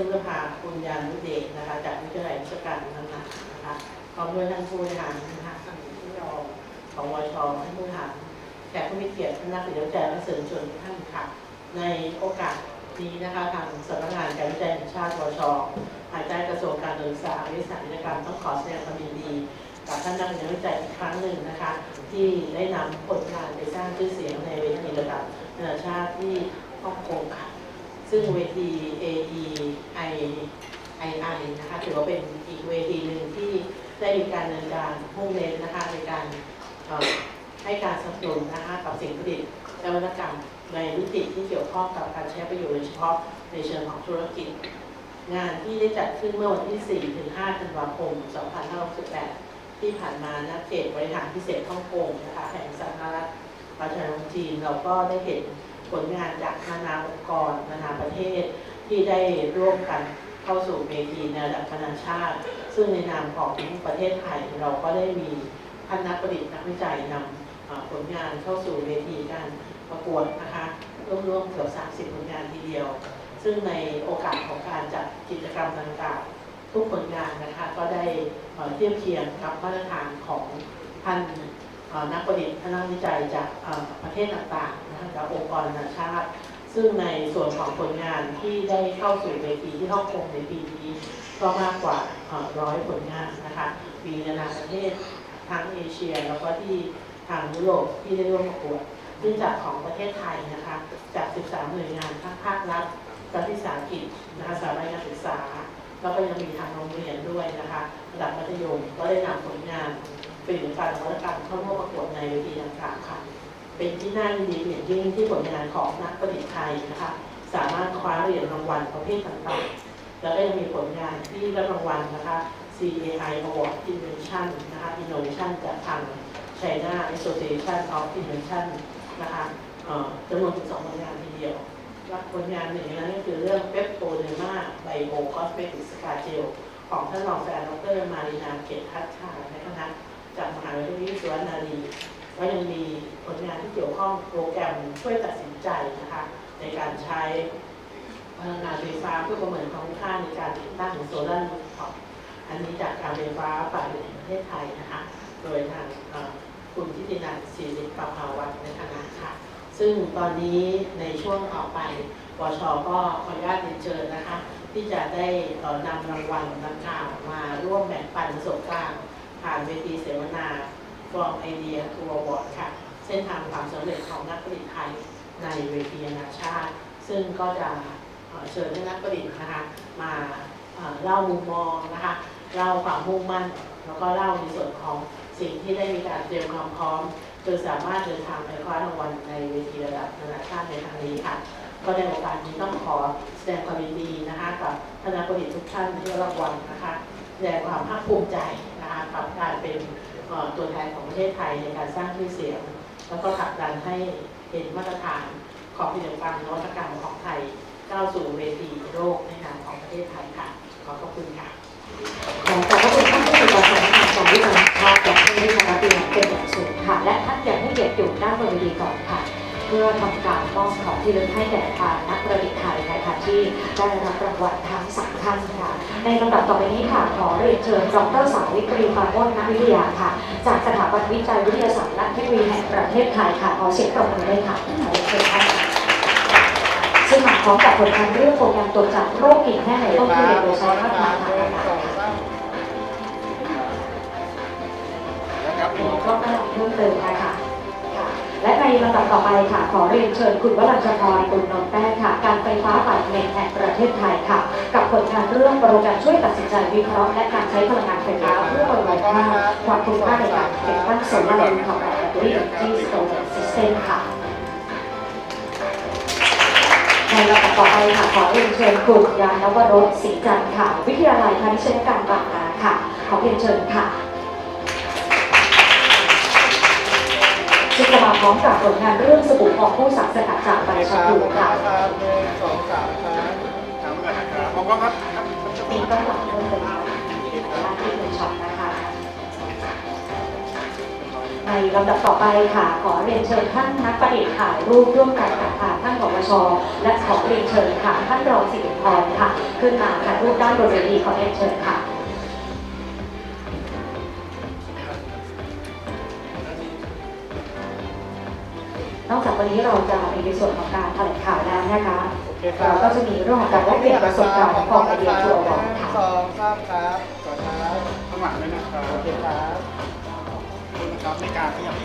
นุภาคุณยานุเดชนะคะ จากวิทยาลัยราชการนั้นๆนะคะพร้อมด้วยท่านผู้บริหารนะคะท่านผู้รองของวชท่านผู้บริหารแขกผู้มีเกียรติคณะศิลปแจกและเสริมชวนทุกท่านค่ะ ในโอกาสนี้นะคะทางสำนักงานการวิจัยแห่งชาติวชภายใต้กระทรวงการศึกษาวิทยาศาสตร์กิจกรรต้องขอแสดงความยินดีกับท่านนักวิจัยอีกครั้งหนึ่งนะคะ ที่ได้นำผลงานไปสร้างชื่อเสียงในเวทีระดับนานาชาติที่ฮ่องกงค่ะ ซึ่งเวที AEI II นะคะถือว่าเป็นอีกเวทีหนึ่งที่ได้มีการดำเนินการมุ่งเน้นนะคะในการให้การสนับสนุนนะคะกับสิ่งประดิษฐ์และวัตกรรมในมิติที่เกี่ยวข้องกับการใช้ประโยชน์โดยเฉพาะในเชิงของธุรกิจ งานที่ได้จัดขึ้นเมื่อวันที่ 4 ถึง 5 ธันวาคม 2568 ที่ผ่านมาณเขตบริหารพิเศษฮ่องกงนะคะแห่งสาธารณรัฐประชาชนจีนเราก็ได้เห็น ผลงานจากนานาองค์กร นานาประเทศที่ได้ร่วมกันเข้าสู่เวทีในระดับนานาชาติ ซึ่งในนามของประเทศไทยเราก็ได้มีท่านนักประดิษฐ์นักวิจัยนำผลงานเข้าสู่เวทีการประกวดนะคะร่วมๆเกือบ30 ผลงานทีเดียว ซึ่งในโอกาสของการจัดกิจกรรมดังกล่าวทุกผลงานนะคะก็ได้เทียบเคียงกับมาตรฐานของท่าน นักประดิษฐ์นักวิจัยจากประเทศต่างๆนะคะจากองค์กรนานาชาติ ซึ่งในส่วนของผลงานที่ได้เข้าสู่เวทีที่ฮ่องกงในปีนี้ก็มากกว่าร้อยผลงานนะคะมีนานาประเทศทั้งเอเชียแล้วก็ที่ทางยุโรปที่ได้ร่วมประกวดซึ่งจากของประเทศไทยนะคะจาก 13 หน่วยงานทั้งภาครัฐรัฐวิสาหกิจนะคะสถาบันการศึกษา แล้วก็ยังมีทางโรงเรียนด้วยนะคะระดับมัธยมก็ได้นำผลงาน เป็นการนวัตกรรมเข้าร่วมประกวดในเวทีดังกล่าวค่ะ เป็นที่น่ายินดีเป็นอย่างยิ่งที่ผลงานของนักประดิษฐ์ไทยนะคะ สามารถคว้าเหรียญรางวัลประเภทต่างๆ แล้วก็ยังมีผลงานที่ได้รางวัลนะคะ CAI Award Innovation นะคะ Innovation จากทาง China Association of Innovation นะคะเอ่อจำนวนถึงสองผลงานทีเดียวผลงานหนึ่งนั้นก็คือเรื่องเปปโตเนมาไบโอคอสเมติกสกาเจลของท่านรองศาสตราจารย์ดรมารีนาเกตทัชชาในคณะ จากมหาวิทยาลัยสุวรรณารีก็ยังมีผลงานที่เกี่ยวข้องโปรแกรมช่วยตัดสินใจนะคะในการใช้พลังงานไฟฟ้าเพื่อประเมินความค่าในการติดตั้งโซลาร์รูฟท็อปอันนี้จากการไฟฟ้าฝ่ายผลิตแห่งประเทศไทยนะคะ โดยทางเอ่อคุณทิตินันศิริประภาวัฒน์ในคณะค่ะ ซึ่งตอนนี้ในช่วงต่อไปวชก็ขออนุญาตเรียนเชิญนะคะ ที่จะได้เอ่อนำรางวัลดักล่าวมาร่วมแบ่งปันประสบการณ์ ผ่านเวทีเสวนา From Idea to Award ค่ะ เส้นทางความสำเร็จของนักประดิษฐ์ไทยในเวทีนานาชาติ ซึ่งก็จะเชิญนักประดิษฐ์นะคะมาเล่ามุมมองนะคะเล่าความมุ่งมั่น แล้วก็เล่าในส่วนของสิ่งที่ได้มีการเตรียมความพร้อมจนสามารถเดินทางไปคว้ารางวัลในเวทีระดับนานาชาติในครั้งนี้ค่ะก็ในโอกาสนี้ต้องขอแสดงความยินดีนะคะกับคณะประดิษฐ์ทุกท่านที่ได้รางวัลนะคะแสดงความภาคภูมิใจ นะครับการเป็นตัวแทนของประเทศไทยในการสร้างชื่อเสียง แล้วก็ผลักดันให้เห็นมาตรฐานของผลิตภัณฑ์นวัตกรรมของไทยก้าวสู่เวทีโลกในนามของประเทศไทยค่ะ ขอบพระคุณค่ะขอขอบพระคุณ พื่อทำการมอบของที่ระลึกให้แก่ทางนักประดิษฐ์ไทยนะคะที่ได้รับรางวัลทั้งสามท่านค่ะ ในลำดับต่อไปนี้ค่ะขอเรียนเชิญดรสาวิตรีปาโมชนักวิทยาค่ะ จากสถาบันวิจัยวิทยาศาสตร์และเทคโนโลยีแห่งประเทศไทยค่ะขอเสียงปรบมือด้วยค่ะขอเชิญท่านซึ่งมาพร้อมกับผลงานเรื่องโปรแกรมตรวจจับโรคกิ่งแห้งในต้นทุเรียนโดยใช้มาตรฐานทางอากาค่ะำต่อไปค่ะ ขอเรียนเชิญคุณวรัญชพรคุณนนท์แป้งค่ะ การไฟฟ้าฝ่ายผลิตแห่งประเทศไทยค่ะ กับผลงานเรื่องโปรแกรมช่วยตัดสินใจวิเคราะห์และการใช้พลังงานไฟฟ้าเพื่อประเมินค่าความคุ้มค่าในการติดตั้งโซลาร์รูฟท็อปและแบตเตอรี่ที่สโตรจซิสเต็มค่ะในลำดับต่อไปค่ะขอเรียนเชิญคุณยานวรสศรีจันทร์ค่ะ วิทยาลัยพาณิชยการบางนาค่ะ ขอเรียนเชิญค่ะ ร้อมกับผลงานเรื่องสบู่ของผู้สักสกัดจากใบชะพูค่ะครับหนึ่งสองสามครับถามกันนะครับขอบคุณครับครับมีก็หลังเพิ่มเติมที่เป็นช็อปนะคะในลำดับต่อไปค่ะ ขอเรียนเชิญท่านนักประดิษฐ์ถ่ายรูปร่วมกันกับทางท่านปวชและขอเรียนเชิญค่ะท่านรองสิริพรค่ะ ขึ้นมาถ่ายรูปด้านบนเวทีขอเรียนเชิญค่ะ อกจากวันนี้เราจะมีในส่วนของการแถลงข่าวแล้วนะคะโอเคครัเราบก็จะมีเรื่องของการแลกเปลี่ยนประสบการณ์ของไอเดียทัวร์บอกค่ะสองสามครับก่อนครับข้างหลังด้วยนะครับโอเคครับขอบคุณนะครับในการขยับ